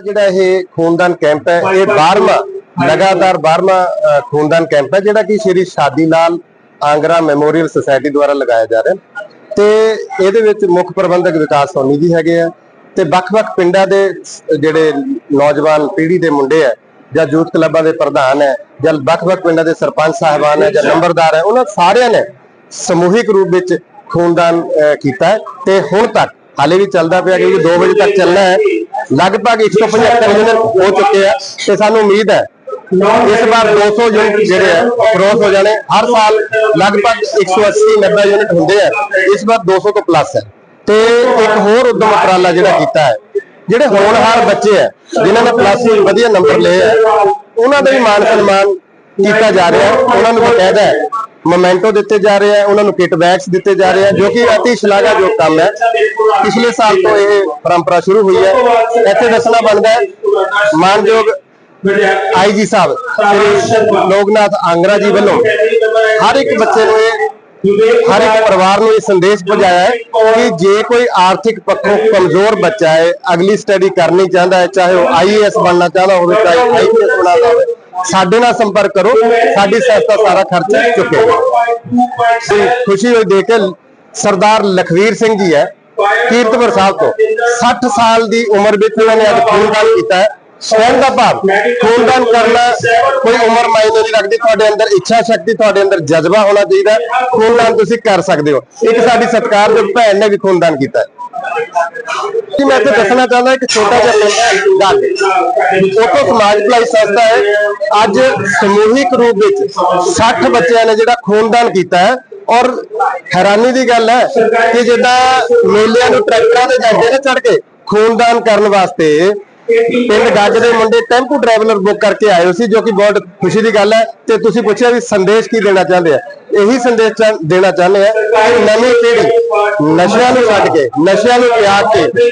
ਜਿਹੜਾ ਇਹ ਖੂਨਦਾਨ ਕੈਂਪ ਹੈ, ਇਹ 12ਵਾਂ ਲਗਾਤਾਰ 12ਵਾਂ ਖੂਨਦਾਨ ਕੈਂਪ ਹੈ, ਜਿਹੜਾ ਕਿ ਸ਼੍ਰੀ ਸ਼ਾਦੀ ਲਾਲ ਆਂਗਰਾ ਮੈਮੋਰੀਅਲ ਸੁਸਾਇਟੀ ਦੁਆਰਾ ਲਗਾਇਆ ਜਾ ਰਿਹਾ ਤੇ ਇਹਦੇ ਵਿੱਚ ਮੁੱਖ ਪ੍ਰਬੰਧਕ ਵਿਕਾਸ ਸੋਨੀ ਜੀ ਹੈਗੇ ਆ ਤੇ ਵੱਖ-ਵੱਖ ਪਿੰਡਾਂ ਦੇ ਜਿਹੜੇ ਨੌਜਵਾਨ ਪੀੜ੍ਹੀ ਦੇ ਮੁੰਡੇ ਆ, ਜਾਂ ਯੂਥ ਕਲੱਬਾਂ ਦੇ ਪ੍ਰਧਾਨ ਹੈ, ਜਾਂ ਵੱਖ-ਵੱਖ ਪਿੰਡਾਂ ਦੇ ਸਰਪੰਚ ਸਾਹਿਬਾਨ ਹੈ, ਜਾਂ ਨੰਬਰਦਾਰ ਹੈ, ਉਹਨਾਂ ਸਾਰਿਆਂ ਨੇ ਸਮੂਹਿਕ ਰੂਪ ਵਿੱਚ ਖੂਨਦਾਨ ਕੀਤਾ ਹੈ। ਤੇ ਹੁਣ ਤੱਕ, ਹਾਲੇ ਵੀ ਚੱਲਦਾ ਪਿਆ, ਕਿਉਂਕਿ 2 ਵਜੇ ਤੱਕ ਚੱਲਣਾ ਹੈ। ਲਗਭਗ 175 ਯੂਨਿਟ ਹੋ ਚੁੱਕੇ ਆ ਤੇ ਸਾਨੂੰ ਉਮੀਦ ਹੈ ਇਸ ਵਾਰ 200 ਯੂਨਿਟ ਜਿਹੜੇ ਆ ਕ੍ਰੋਸ ਹੋ ਜਾਣੇ। ਹਰ ਸਾਲ ਲਗਭਗ 180 90 ਯੂਨਿਟ ਹੁੰਦੇ ਆ। ਇਸ ਵਾਰ 200 ਤੋਂ ਪਲੱਸ ਹੈ। ਤੇ ਇੱਕ ਹੋਰ ਉਦਮ ਉਪਰਾਲਾ ਜਿਹੜਾ ਕੀਤਾ ਹੈ, ਜਿਹੜੇ ਹੋਣਹਾਰ ਬੱਚੇ ਆ, ਜਿਨ੍ਹਾਂ ਨੇ ਪਲੱਸ ਵਧੀਆ ਨੰਬਰ ਲਏ ਆ, ਉਹਨਾਂ ਦਾ ਵੀ ਮਾਨ ਸਨਮਾਨ ਕੀਤਾ ਜਾ ਰਿਹਾ। ਉਹਨਾਂ ਨੂੰ ਬਕਾਇਦਾ ਹੈ ਮੋਮੈਂਟੋ ਦਿੱਤੇ ਜਾ ਰਹੇ ਆ, ਉਹਨਾਂ ਨੂੰ ਕਿਟ ਬੈਗਸ ਦਿੱਤੇ ਜਾ ਰਹੇ ਆ, ਜੋ ਕਿ ਅਤੀ ਸ਼ਲਾਘਾਯੋਗ ਕੰਮ ਹੈ। ਪਿਛਲੇ ਸਾਲ ਤੋਂ ਇਹ ਪਰੰਪਰਾ ਸ਼ੁਰੂ ਹੋਈ ਹੈ। ਇੱਥੇ ਦੱਸਣਾ ਬਣਦਾ ਹੈ, ਮਾਨਯੋਗ ਆਈਜੀ ਸਾਹਿਬ, ਸ੍ਰੀ ਲੋਕਨਾਥ ਆਂਗਰਾ ਜੀ ਵੱਲੋਂ ਹਰ ਇੱਕ ਬੱਚੇ ਨੂੰ ਇਹ, ਹਰ ਇੱਕ ਪਰਿਵਾਰ ਨੂੰ ਇਹ ਸੰਦੇਸ਼ ਪਹੁੰਚਾਇਆ ਹੈ ਕਿ ਜੇ ਕੋਈ ਆਰਥਿਕ ਪੱਖੋਂ ਕਮਜ਼ੋਰ ਬੱਚਾ ਹੈ, ਅਗਲੀ ਸਟੱਡੀ ਕਰਨੀ ਚਾਹੁੰਦਾ ਹੈ, ਚਾਹੇ ਉਹ ਆਈਏਐਸ ਬਣਨਾ ਚਾਹੁੰਦਾ ਹੋਵੇ, ਚਾਹੇ ਆਈਪੀਐਸ ਬਣਨਾ ਹੋਵੇ ਸਾਡੇ ਨਾਲ ਸੰਪਰਕ ਕਰੋ, ਸਾਡੀ ਸੰਸਥਾ ਸਾਰਾ ਖਰਚਾ ਚੁੱਕੇਗੀ ਖੁਸ਼ੀ ਹੋਈ ਦੇਖ ਕੇ ਸਰਦਾਰ ਲਖਵੀਰ ਸਿੰਘ ਜੀ ਹੈ, ਕੀਰਤਪੁਰ ਸਾਹਿਬ ਤੋਂ। 60 ਸਾਲ ਦੀ ਉਮਰ ਵਿੱਚ ਉਹਨਾਂ ਨੇ ਅੱਜ ਖੂਨਦਾਨ ਕੀਤਾ ਹੈ। ਦਾ ਭਾਵ, ਖੂਨਦਾਨ ਕਰਨਾ ਕੋਈ ਉਮਰ ਮਾਇਨੇ ਨਹੀਂ ਰੱਖਦੀ, ਤੁਹਾਡੇ ਅੰਦਰ ਇੱਛਾ ਸ਼ਕਤੀ, ਤੁਹਾਡੇ ਅੰਦਰ ਜਜ਼ਬਾ ਹੋਣਾ ਚਾਹੀਦਾ ਖੂਨਦਾਨ ਤੁਸੀਂ ਕਰ ਸਕਦੇ ਹੋ। ਇੱਕ ਸਾਡੀ ਸਤਿਕਾਰਯੋਗ ਭੈਣ ਨੇ ਵੀ ਖੂਨਦਾਨ ਕੀਤਾ ਹੈ ਮੈਂ ਇੱਥੇ ਦੱਸਣਾ ਚਾਹੁੰਦਾ ਇੱਕ ਛੋਟਾ ਜਿਹਾ ਪਿੰਡ ਗੱਲ ਉਤੋਂ ਸਮਾਜ ਭਲਾਈ ਸੰਸਥਾ ਹੈ। ਅੱਜ ਸਮੂਹਿਕ ਰੂਪ ਵਿੱਚ 60 ਬੱਚਿਆਂ ਨੇ ਜਿਹੜਾ ਖੂਨਦਾਨ ਕੀਤਾ ਹੈ ਔਰ ਹੈਰਾਨੀ ਦੀ ਗੱਲ ਹੈ ਕਿ ਜਿੱਦਾਂ ਮੇਲਿਆਂ ਨੂੰ ਟਰੈਕਟਰਾਂ ਤੇ ਜਾਂਦੇ ਨੇ ਚੜ ਕੇ ਖੂਨਦਾਨ ਕਰਨ ਵਾਸਤੇ, ਪਿੰਡ ਗੱਜ ਦੇ ਮੁੰਡੇ ਟੈਂਪੂ ਟਰੈਵਲਰ ਬੁੱਕ ਕਰਕੇ ਆਏ ਸੀ, ਜੋ ਕਿ ਬਹੁਤ ਖੁਸ਼ੀ ਦੀ ਗੱਲ ਹੈ। ਤੇ ਤੁਸੀਂ ਪੁੱਛਿਆ ਵੀ ਸੰਦੇਸ਼ ਕੀ ਦੇਣਾ ਚਾਹੁੰਦੇ ਆ? ਇਹੀ ਸੰਦੇਸ਼ ਦੇਣਾ ਚਾਹੁੰਦੇ ਆ ਕਿ ਨਵੀਂ ਪੀੜ੍ਹੀ ਨਸ਼ਿਆਂ ਨੂੰ ਛੱਡ ਕੇ ਨਸ਼ਿਆਂ ਨੂੰ ਤਿਆਗ ਕੇ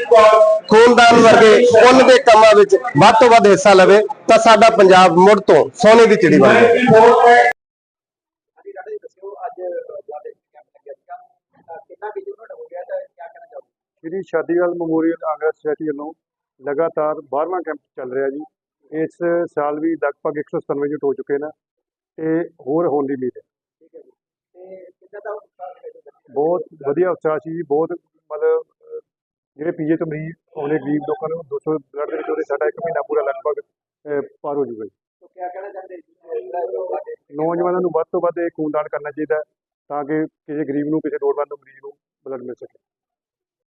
ਖੂਨਦਾਨ ਵਰਗੇ ਪੁੰਨ ਦੇ ਕੰਮਾਂ ਵਿੱਚ ਵੱਧ ਤੋਂ ਵੱਧ ਹਿੱਸਾ ਲਵੇ ਤਾਂ ਸਾਡਾ ਪੰਜਾਬ ਮੁੜ ਤੋਂ ਸੋਨੇ ਦੀ ਚਿੜੀ ਬਣ ਸ਼੍ਰੀ ਸ਼ਾਦੀਵਾਲ ਮੈਮੋਰੀਅਲ ਆਂਗਰਾ ਸੁਸਾਇਟੀ ਵੱਲੋਂ ਲਗਾਤਾਰ 12ਵਾਂ ਕੈਂਪ ਚੱਲ ਰਿਹਾ ਜੀ। ਇਸ ਸਾਲ ਵੀ ਲਗਭਗ 197 ਯੂਨਿਟ ਹੋ ਚੁੱਕੇ ਨੇ ਤੇ ਹੋਰ ਹੋਣ ਦੀ ਉਮੀਦ ਹੈ। ਬਹੁਤ ਵਧੀਆ ਉਤਸ਼ਾਹ ਸੀ ਬਹੁਤ ਮਤਲਬ ਜਿਹੜੇ ਪੀਏ ਤੋਂ ਮਰੀਜ਼ ਆਉਣੇ ਗਰੀਬ ਲੋਕਾਂ ਨੂੰ 200 ਬਲੱਡ ਦੇ ਵਿੱਚ ਉਹਦੇ ਸਾਡਾ ਇੱਕ ਮਹੀਨਾ ਪੂਰਾ ਲਗਭਗ ਪਾਰ ਹੋ ਜੂਗਾ ਜੀ। ਨੌਜਵਾਨਾਂ ਨੂੰ ਵੱਧ ਤੋਂ ਵੱਧ ਇਹ ਖੂਨਦਾਨ ਕਰਨਾ ਚਾਹੀਦਾ ਤਾਂ ਕਿ ਕਿਸੇ ਗਰੀਬ ਨੂੰ ਕਿਸੇ ਲੋੜਵੰਦ ਨੂੰ ਮਰੀਜ਼ ਨੂੰ ਬਲੱਡ ਮਿਲ ਸਕੇ।